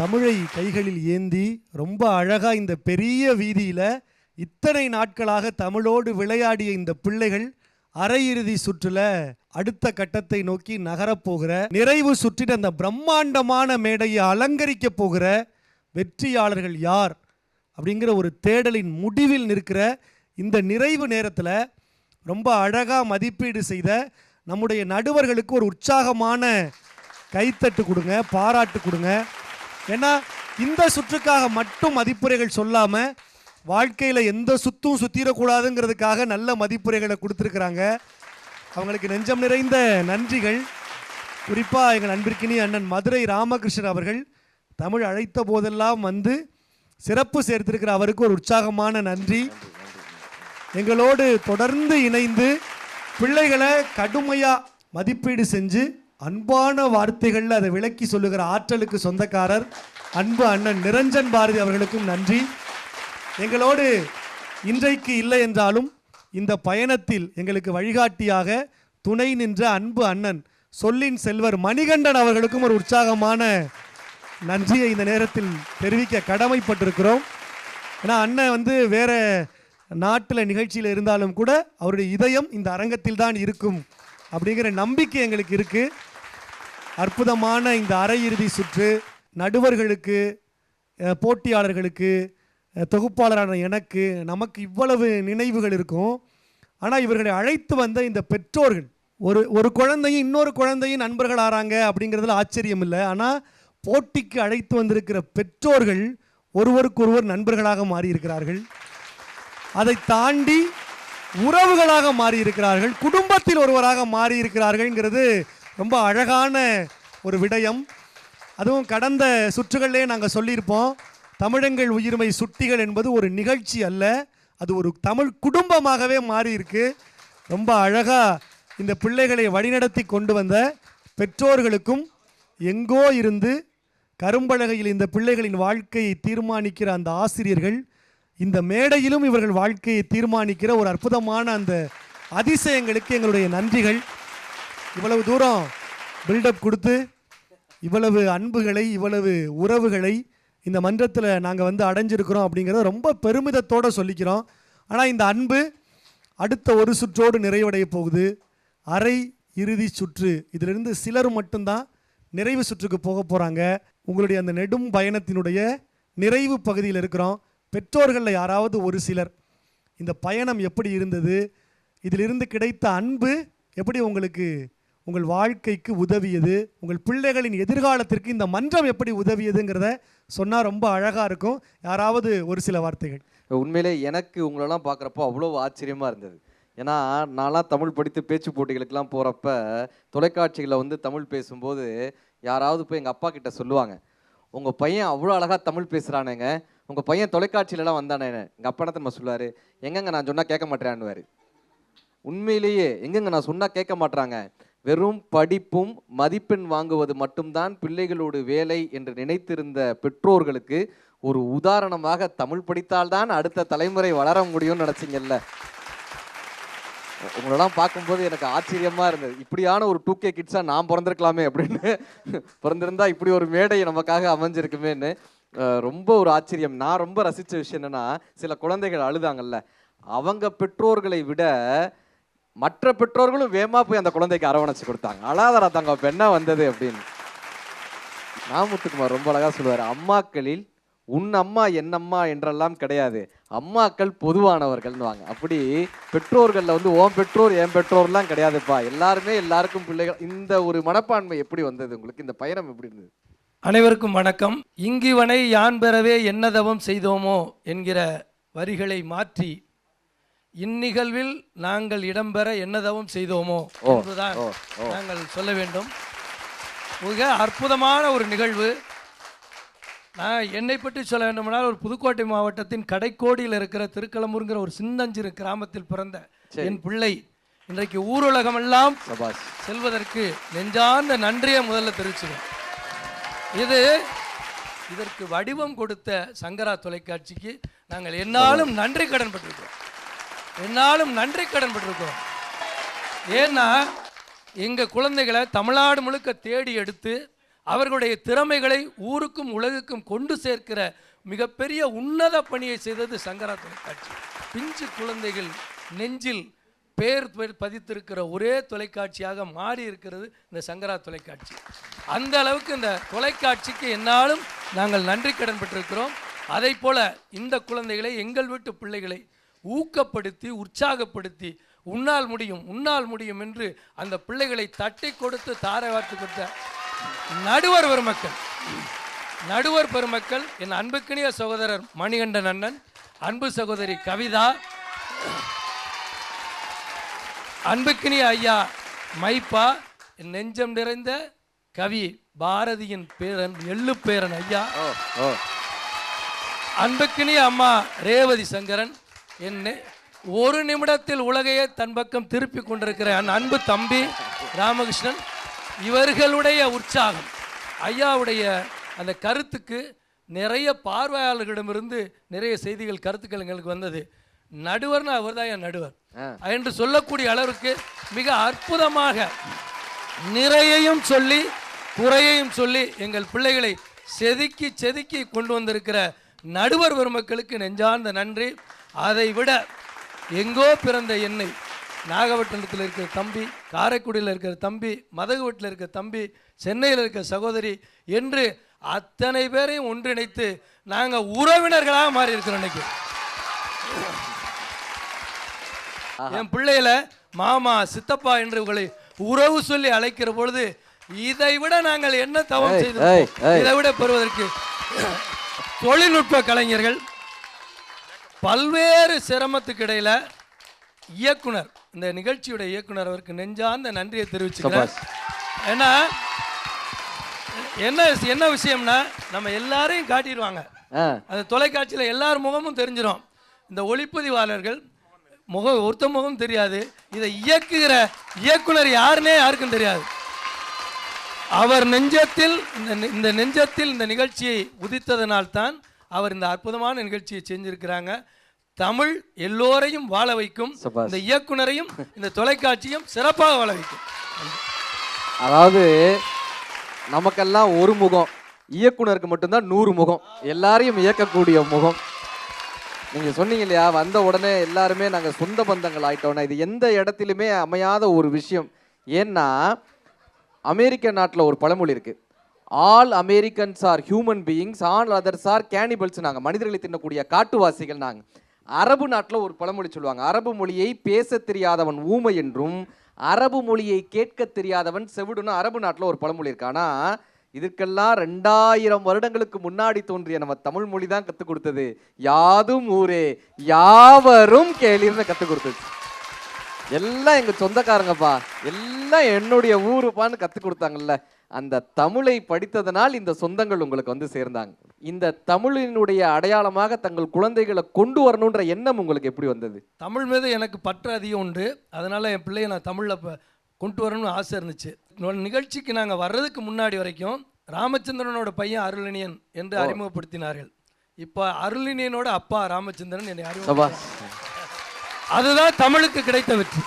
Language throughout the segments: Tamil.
தமிழை கைகளில் ஏந்தி ரொம்ப அழகாக இந்த பெரிய வீதியில் இத்தனை நாட்களாக தமிழோடு விளையாடிய இந்த பிள்ளைகள் அரையிறுதி சுற்றுல அடுத்த கட்டத்தை நோக்கி நகரப் போகிற நிறைவு சுற்றின் அந்த பிரம்மாண்டமான மேடையை அலங்கரிக்க போகிற வெற்றியாளர்கள் யார் அப்படிங்கிற ஒரு தேடலின் முடிவில் நிற்கிற இந்த நிறைவு நேரத்தில் ரொம்ப அழகாக மதிப்பீடு செய்த நம்முடைய நடுவர்களுக்கு ஒரு உற்சாகமான கைத்தட்டு கொடுங்க பாராட்டு கொடுங்க. ஏன்னா இந்த சுற்றுக்காக மட்டும் மதிப்புரைகள் சொல்லாமல் வாழ்க்கையில் எந்த சுத்தும் சுத்திடக்கூடாதுங்கிறதுக்காக நல்ல மதிப்புரைகளை கொடுத்துருக்குறாங்க. அவங்களுக்கு நெஞ்சம் நிறைந்த நன்றிகள். குறிப்பாக எங்கள் அன்பிற்கினி அண்ணன் மதுரை ராமகிருஷ்ணன் அவர்கள் தமிழ் அழைத்த போதெல்லாம் வந்து சிறப்பு சேர்த்திருக்கிற அவருக்கு ஒரு உற்சாகமான நன்றி. எங்களோடு தொடர்ந்து இணைந்து பிள்ளைகளை கடுமையாக மதிப்பீடு செஞ்சு அன்பான வார்த்தைகளில் அதை விளக்கி சொல்லுகிற ஆற்றலுக்கு சொந்தக்காரர் அன்பு அண்ணன் நிரஞ்சன் பாரதி அவர்களுக்கும் நன்றி. எங்களோடு இன்றைக்கு இல்லை என்றாலும் இந்த பயணத்தில் எங்களுக்கு வழிகாட்டியாக துணை நின்ற அன்பு அண்ணன் சொல்லின் செல்வர் மணிகண்டன் அவர்களுக்கும் ஒரு உற்சாகமான நன்றியை இந்த நேரத்தில் தெரிவிக்க கடமைப்பட்டிருக்கிறோம். ஏன்னா அண்ணன் வந்து வேறு நாட்டில் நிகழ்ச்சியில் இருந்தாலும் கூட அவருடைய இதயம் இந்த அரங்கத்தில் தான் இருக்கும் அப்படிங்கிற நம்பிக்கை எங்களுக்கு இருக்குது அற்புதமான இந்த அரையிறுதி சுற்று நடுவர்களுக்கு போட்டியாளர்களுக்கு தொகுப்பாளரான எனக்கு நமக்கு இவ்வளவு நினைவுகள் இருக்கும். ஆனால் இவர்களை அழைத்து வந்த இந்த பெற்றோர்கள் ஒரு ஒரு குழந்தையும் இன்னொரு குழந்தையும் நண்பர்கள் ஆறாங்க அப்படிங்கிறதுல ஆச்சரியம் இல்லை. ஆனால் போட்டிக்கு அழைத்து வந்திருக்கிற பெற்றோர்கள் ஒருவருக்கொருவர் நண்பர்களாக மாறியிருக்கிறார்கள். அதை தாண்டி உறவுகளாக மாறியிருக்கிறார்கள். குடும்பத்தில் ஒருவராக மாறியிருக்கிறார்கள்ங்கிறது ரொம்ப அழகான ஒரு விடயம். அதுவும் கடந்த சுற்றுகளிலே நாங்கள் சொல்லியிருப்போம் தமிழங்கள் உயிர்மை சுட்டிகள் என்பது ஒரு நிகழ்ச்சி அல்ல அது ஒரு தமிழ் குடும்பமாகவே மாறியிருக்கு. ரொம்ப அழகாக இந்த பிள்ளைகளை வழிநடத்தி கொண்டு வந்த பெற்றோர்களுக்கும் எங்கோ இருந்து கரும்பலகையில் இந்த பிள்ளைகளின் வாழ்க்கையை தீர்மானிக்கிற அந்த ஆசிரியர்கள் இந்த மேடையிலும் இவர்கள் வாழ்க்கையை தீர்மானிக்கிற ஒரு அற்புதமான அந்த அதிசயங்களுக்கு எங்களுடைய நன்றிகள். இவ்வளவு தூரம் பில்டப் கொடுத்து இவ்வளவு அன்புகளை இவ்வளவு உறவுகளை இந்த மன்றத்தில் நாங்கள் வந்து அடைஞ்சிருக்கிறோம் அப்படிங்கிறத ரொம்ப பெருமிதத்தோடு சொல்லிக்கிறோம். ஆனால் இந்த அன்பு அடுத்த ஒரு சுற்றோடு நிறைவடைய போகுது. அரை இறுதி சுற்று. இதிலிருந்து சிலர் மட்டும்தான் நிறைவு சுற்றுக்கு போக போகிறாங்க உங்களுடைய அந்த நெடும் பயணத்தினுடைய நிறைவு பகுதியில் இருக்கிறோம். பெற்றோர்களில் யாராவது ஒரு சிலர் இந்த பயணம் எப்படி இருந்தது? இதிலிருந்து கிடைத்த அன்பு எப்படி உங்களுக்கு உங்கள் வாழ்க்கைக்கு உதவியது உங்கள் பிள்ளைகளின் எதிர்காலத்திற்கு இந்த மன்றம் எப்படி உதவியதுங்கிறத சொன்னால் ரொம்ப அழகாக இருக்கும். யாராவது ஒரு சில வார்த்தைகள். உண்மையிலே எனக்கு உங்களெல்லாம் பார்க்குறப்போ அவ்வளோ ஆச்சரியமாக இருந்தது. ஏன்னா நான்லாம் தமிழ் படித்து பேச்சு போட்டிகளுக்கெல்லாம் போகிறப்ப தொலைக்காட்சிகளில் வந்து தமிழ் பேசும்போது யாராவது போய் எங்கள் அப்பா கிட்ட சொல்லுவாங்க உங்கள் பையன் அவ்வளோ அழகாக தமிழ் பேசுகிறானுங்க உங்கள் பையன் தொலைக்காட்சியிலலாம் வந்தானே எங்கள் அப்பா என்ன சொல்லுவார் எங்கெங்க நான் சொன்னால் கேட்க மாட்டேறான்னுவார். உண்மையிலேயே எங்கெங்க நான் சொன்னால் கேட்க மாட்டேறாங்க வெறும் படிப்பும் மதிப்பெண் வாங்குவது மட்டும்தான் பிள்ளைகளோடு வேலை என்று நினைத்திருந்த பெற்றோர்களுக்கு ஒரு உதாரணமாக தமிழ் படித்தால்தான் அடுத்த தலைமுறை வளர முடியும்னு நினச்சிங்கல்ல? உங்களெல்லாம் பார்க்கும்போது எனக்கு ஆச்சரியமாக இருந்தது. இப்படியான ஒரு டூ கே கிட்ஸாக நான் பிறந்திருக்கலாமே அப்படின்னு. பிறந்திருந்தா இப்படி ஒரு மேடை நமக்காக அமைஞ்சிருக்குமேன்னு ரொம்ப ஒரு ஆச்சரியம். நான் ரொம்ப ரசித்த விஷயம் என்னென்னா சில குழந்தைகள் அழுதாங்கல்ல. அவங்க பெற்றோர்களை விட மற்ற பெற்றோர்களும் வேமா போய் அந்த குழந்தைக்கு அரவணைச்சு கொடுத்தாங்க. அழாதரா தங்க பெண்ணா வந்தது அப்படின்னு. நாமுத்துக்குமார் ரொம்ப அழகாக சொல்லுவார் அம்மாக்களில் உன் அம்மா என் அம்மா என்றெல்லாம் கிடையாது. அம்மாக்கள் பொதுவானவர்கள்னுவாங்க. அப்படி பெற்றோர்களில் வந்து ஓன் பெற்றோர் என் பெற்றோர்லாம் கிடையாதுப்பா. எல்லாருமே எல்லாருக்கும் பிள்ளைகள். இந்த ஒரு மனப்பான்மை எப்படி வந்தது உங்களுக்கு? இந்த பயணம் எப்படி இருந்தது? அனைவருக்கும் வணக்கம். இங்கிவனை யான் பெறவே என்னதவம் செய்தோமோ என்கிற வரிகளை மாற்றி இந்நிகழ்வில் நாங்கள் இடம்பெற என்னதவம் செய்தோமோ ஓ. நாங்கள் சொல்ல வேண்டும். மிக அற்புதமான ஒரு நிகழ்வு. நான் என்னை பற்றி சொல்ல வேண்டுமானால் ஒரு புதுக்கோட்டை மாவட்டத்தின் கடைக்கோடியில் இருக்கிற திருக்களம்பூருங்கிற ஒரு சின்னஞ்சிறு கிராமத்தில் பிறந்த. என் பிள்ளை. இன்றைக்கு ஊருலகமெல்லாம் சபாஷ். செல்வதற்கு நெஞ்சார்ந்த நன்றியை முதல்ல தெரிவிச்சுக்கிறேன். இது இதற்கு வடிவம் கொடுத்த சங்கரா தொலைக்காட்சிக்கு நாங்கள் என்னாலும் நன்றி கடன் பட்டிருக்கிறோம். என்னாலும் நன்றி கடன் பட்டிருக்கிறோம் ஏன்னா எங்கள் குழந்தைகளை தமிழ்நாடு முழுக்க தேடி எடுத்து அவர்களுடைய திறமைகளை ஊருக்கும் உலகுக்கும் கொண்டு சேர்க்கிற மிகப்பெரிய உன்னத பணியை செய்தது சங்கரா தொலைக்காட்சி பிஞ்சு குழந்தைகள் நெஞ்சில் பேர் பதித்திருக்கிற ஒரே தொலைக்காட்சியாக மாறி இருக்கிறது இந்த சங்கரா தொலைக்காட்சி. அந்த அளவுக்கு இந்த தொலைக்காட்சிக்கு என்னாலும் நாங்கள் நன்றி கடன் பெற்றிருக்கிறோம். அதை போல இந்த குழந்தைகளை எங்கள் வீட்டு பிள்ளைகளை ஊக்கப்படுத்தி உற்சாகப்படுத்தி உன்னால் முடியும் உன்னால் முடியும் என்று அந்த பிள்ளைகளை தட்டி கொடுத்து தாரை வார்த்து கொடுத்த நடுவர் பெருமக்கள். நடுவர் பெருமக்கள் என் அன்புக்கினிய சகோதரர் மணிகண்டன் அண்ணன் அன்பு சகோதரி கவிதா அன்புக்கினிய ஐயா மைப்பா என் நெஞ்சம் நிறைந்த கவி பாரதியின் பேரன் எள்ளு பேரன் ஐயா அன்புக்கினிய அம்மா ரேவதி சங்கரன் என்ன ஒரு நிமிடத்தில் உலகையே தன் பக்கம் திருப்பி கொண்டிருக்கிற என் அன்பு தம்பி ராமகிருஷ்ணன் இவர்களுடைய உற்சாகம் ஐயாவுடைய அந்த கருத்துக்கு நிறைய பார்வையாளர்களிடமிருந்து நிறைய செய்திகள் கருத்துக்கள் எங்களுக்கு வந்தது. நடுவர்னா அவர்தான் என் நடுவர். என்று சொல்லக்கூடிய அளவிற்கு மிக அற்புதமாக நிறையையும் சொல்லி குறையையும் சொல்லி எங்கள் பிள்ளைகளை செதுக்கி செதுக்கி கொண்டு வந்திருக்கிற நடுவர் பெருமக்களுக்கு நெஞ்சார்ந்த நன்றி. அதை விட எங்கோ பிறந்த என்னை நாகப்பட்டினத்தில் இருக்கிற தம்பி காரைக்குடியில் இருக்கிற தம்பி மதகுவட்டில் இருக்கிற தம்பி சென்னையில் இருக்கிற சகோதரி என்று அத்தனை பேரையும் ஒன்றிணைத்து நாங்கள் உறவினர்களாக மாறி இருக்கிறோம் இன்னைக்கு என் பிள்ளைகளை மாமா சித்தப்பா என்று உங்களை உறவு சொல்லி அழைக்கிற பொழுது இதை விட நாங்கள் என்ன தவம் ஏய், செய்து ஏய், ஏய். இதை விட பெறுவதற்கு தொழில்நுட்ப கலைஞர்கள் பல்வேறு சிரமத்துக்கு இடையில இயக்குனர் இந்த நிகழ்ச்சியுடைய இயக்குனர் அவருக்கு நெஞ்சார்ந்த நன்றியை தெரிவிச்சுக்கிறேன். ஏன்னா என்ன என்ன விஷயம்னா நம்ம எல்லாரையும் காட்டிடுவாங்க. அந்த தொலைக்காட்சியில் எல்லார் முகமும் தெரிஞ்சிடும் இந்த ஒளிப்பதிவாளர்கள் முகம் ஒருத்த முகம் தெரியாது. இதை இயக்குகிற இயக்குனர் யாருன்னே யாருக்கும் தெரியாது. அவர் நெஞ்சத்தில் இந்த இந்த நெஞ்சத்தில் இந்த நிகழ்ச்சியை உதித்ததனால்தான் அவர் இந்த அற்புதமான நிகழ்ச்சியை செஞ்சிருக்கிறாங்க. தமிழ் எல்லோரையும் வாழ வைக்கும். இந்த இயக்குனரையும் இந்த தொலைக்காட்சியும் சிறப்பாக வாழ வைக்கும். அதாவது நமக்கெல்லாம் ஒரு முகம். இயக்குனருக்கு மட்டும்தான் நூறு முகம். எல்லாரையும் இயக்கக்கூடிய முகம். நீங்க சொன்னீங்க இல்லையா வந்த உடனே எல்லாருமே நாங்க சொந்த பந்தங்கள் ஆயிட்டோம்னா இது எந்த இடத்திலுமே அமையாத ஒரு விஷயம். ஏன்னா அமெரிக்க நாட்டில் ஒரு பழமொழி இருக்கு. All Americans are human beings all others are cannibals நாங்கள் மனிதர்களை தின்னக்கூடிய காட்டுவாசிகள் நாங்கள் அரபு நாட்டில் ஒரு பழமொழி சொல்லுவாங்க. அரபு மொழியை பேசத் தெரியாதவன் ஊமை என்றும் அரபு மொழியை கேட்க தெரியாதவன் செவிடுன்னு அரபு நாட்டில் ஒரு பழமொழி இருக்கு. ஆனால் இதற்கெல்லாம் ரெண்டாயிரம் வருடங்களுக்கு முன்னாடி தோன்றிய நம்ம தமிழ் மொழி தான் கற்றுக் கொடுத்தது. யாதும் ஊரே யாவரும் கேளிர்னு கற்றுக் கொடுத்தது. எல்லாம் எங்கள் சொந்தக்காரங்கப்பா. எல்லாம் என்னுடைய ஊருப்பான்னு கற்றுக் கொடுத்தாங்கல்ல. அந்த தமிழை படித்ததனால் இந்த சொந்தங்கள் உங்களுக்கு வந்து சேர்ந்தாங்க. இந்த தமிழினுடைய அடையாளமாக தங்கள் குழந்தைகளை கொண்டு வரணுன்ற எண்ணம் உங்களுக்கு எப்படி வந்தது? தமிழ் மீது எனக்கு பற்று அதிகம் உண்டு. அதனால் என் பிள்ளைய நான் தமிழில் கொண்டு வரணும்னு ஆசை இருந்துச்சு. நிகழ்ச்சிக்கு நாங்கள் வர்றதுக்கு முன்னாடி வரைக்கும் ராமச்சந்திரனோட பையன் அருளினியன் என்று அறிமுகப்படுத்தினார்கள். இப்போ அருளினியனோட அப்பா ராமச்சந்திரன் என்னை அறிமுக அதுதான் தமிழுக்கு கிடைத்த வெற்றி.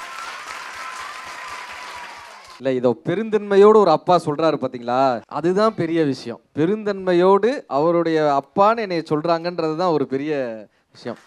இல்லை இதோ பெருந்தன்மையோடு ஒரு அப்பா சொல்கிறாரு பார்த்தீங்களா அதுதான் பெரிய விஷயம். பெருந்தன்மையோடு அவருடைய அப்பான்னு என்னை சொல்கிறாங்கன்றது தான் ஒரு பெரிய விஷயம்.